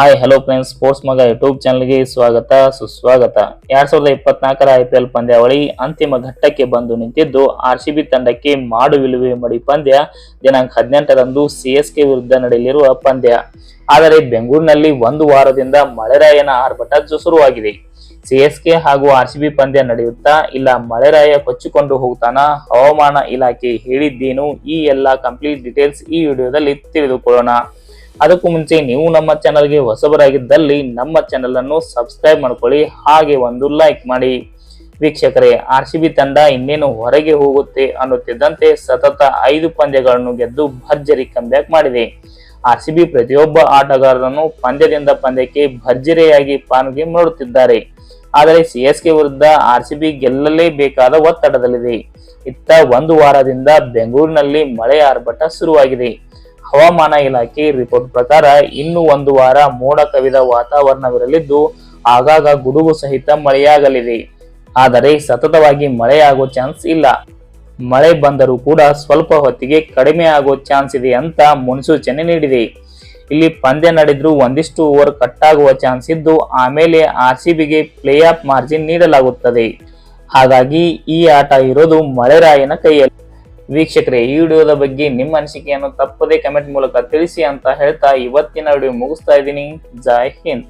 Hi hello friends sports ಮಗ YouTube ಚಾನಲ್ಗೆ ಸ್ವಾಗತ, ಸುಸ್ವಾಗತ. ಎರಡ್ ಸಾವಿರದ ಇಪ್ಪತ್ನಾಲ್ಕರ ಐ ಪಿ ಎಲ್ ಪಂದ್ಯಾವಳಿ ಅಂತಿಮ ಘಟ್ಟಕ್ಕೆ ಬಂದು ನಿಂತಿದ್ದು ಆರ್ ಸಿ ಬಿ ತಂಡಕ್ಕೆ ಮಾಡು ವಿಲುವೆ ಮಡಿ ಪಂದ್ಯ. ದಿನಾಂಕ ಹದಿನೆಂಟರಂದು ಸಿ ಎಸ್ ಕೆ ವಿರುದ್ಧ ನಡೆಯಲಿರುವ ಪಂದ್ಯ. ಆದರೆ ಬೆಂಗಳೂರಿನಲ್ಲಿ ಒಂದು ವಾರದಿಂದ ಮಳೆರಾಯನ ಆರ್ಭಟ ಶುರುವಾಗಿದೆ ಕೆ ಹಾಗೂ ಆರ್ ಸಿ ಬಿ ಪಂದ್ಯ ನಡೆಯುತ್ತಾ ಇಲ್ಲ, ಮಳೆರಾಯ ಕೊಚ್ಚಿಕೊಂಡು ಹೋಗ್ತಾನ? ಹವಾಮಾನ ಇಲಾಖೆ ಹೇಳಿದ್ದೇನು? ಈ ಎಲ್ಲ ಕಂಪ್ಲೀಟ್ ಡೀಟೇಲ್ಸ್ ಈ ವಿಡಿಯೋದಲ್ಲಿ ತಿಳಿದುಕೊಳ್ಳೋಣ. ಅದಕ್ಕೂ ಮುಂಚೆ ನೀವು ನಮ್ಮ ಚಾನಲ್ಗೆ ಹೊಸಬರಾಗಿದ್ದಲ್ಲಿ ನಮ್ಮ ಚಾನೆಲ್ ಅನ್ನು ಸಬ್ಸ್ಕ್ರೈಬ್ ಮಾಡ್ಕೊಳ್ಳಿ, ಹಾಗೆ ಒಂದು ಲೈಕ್ ಮಾಡಿ. ವೀಕ್ಷಕರೇ, ಆರ್ ಸಿ ಬಿ ತಂಡ ಇನ್ನೇನು ಹೊರಗೆ ಹೋಗುತ್ತೆ ಅನ್ನುತ್ತಿದ್ದಂತೆ ಸತತ ಐದು ಪಂದ್ಯಗಳನ್ನು ಗೆದ್ದು ಭರ್ಜರಿ ಕಂಬ್ಯಾಕ್ ಮಾಡಿದೆ. ಆರ್ ಸಿ ಬಿ ಪ್ರತಿಯೊಬ್ಬ ಆಟಗಾರರನ್ನು ಪಂದ್ಯದಿಂದ ಪಂದ್ಯಕ್ಕೆ ಭರ್ಜರಿಯಾಗಿ ಪಾನುಗೆ ಮಾಡುತ್ತಿದ್ದಾರೆ ಆದರೆ ಸಿಎಸ್ಕೆ ವಿರುದ್ಧ ಆರ್ ಸಿ ಬಿ ಗೆಲ್ಲಲೇಬೇಕಾದ ಒತ್ತಡದಲ್ಲಿದೆ. ಇತ್ತ ಒಂದು ವಾರದಿಂದ ಬೆಂಗಳೂರಿನಲ್ಲಿ ಮಳೆ ಆರ್ಭಟ ಶುರುವಾಗಿದೆ. ಹವಾಮಾನ ಇಲಾಖೆ ರಿಪೋರ್ಟ್ ಪ್ರಕಾರ ಇನ್ನು ಒಂದು ವಾರ ಮೋಡ ಕವಿದ ವಾತಾವರಣವಿರಲಿದ್ದು, ಆಗಾಗ ಗುಡುಗು ಸಹಿತ ಮಳೆಯಾಗಲಿದೆ. ಆದರೆ ಸತತವಾಗಿ ಮಳೆಯಾಗೋ ಚಾನ್ಸ್ ಇಲ್ಲ. ಮಳೆ ಬಂದರೂ ಕೂಡ ಸ್ವಲ್ಪ ಹೊತ್ತಿಗೆ ಕಡಿಮೆ ಆಗೋ ಚಾನ್ಸ್ ಇದೆ ಅಂತ ಮುನ್ಸೂಚನೆ ನೀಡಿದೆ. ಇಲ್ಲಿ ಪಂದ್ಯ ನಡೆದ್ರೂ ಒಂದಿಷ್ಟು ಓವರ್ ಕಟ್ ಆಗುವ ಚಾನ್ಸ್ ಇದ್ದು, ಆಮೇಲೆ ಆರ್ ಸಿ ಬಿಗೆ ಪ್ಲೇ ಆಫ್ ಮಾರ್ಜಿನ್ ನೀಡಲಾಗುತ್ತದೆ. ಹಾಗಾಗಿ ಈ ಆಟ ಇರೋದು ಮಳೆರಾಯನ ಕೈಯಲ್ಲಿ. ವೀಕ್ಷಕರೇ, ಈ ವಿಡಿಯೋದ ಬಗ್ಗೆ ನಿಮ್ಮ ಅನಿಸಿಕೆಯನ್ನು ತಪ್ಪದೇ ಕಮೆಂಟ್ ಮೂಲಕ ತಿಳಿಸಿ ಅಂತ ಹೇಳ್ತಾ ಇವತ್ತಿನ ವಿಡಿಯೋ ಮುಗಿಸ್ತಾ ಇದ್ದೀನಿ. ಜೈ ಹಿಂದ್.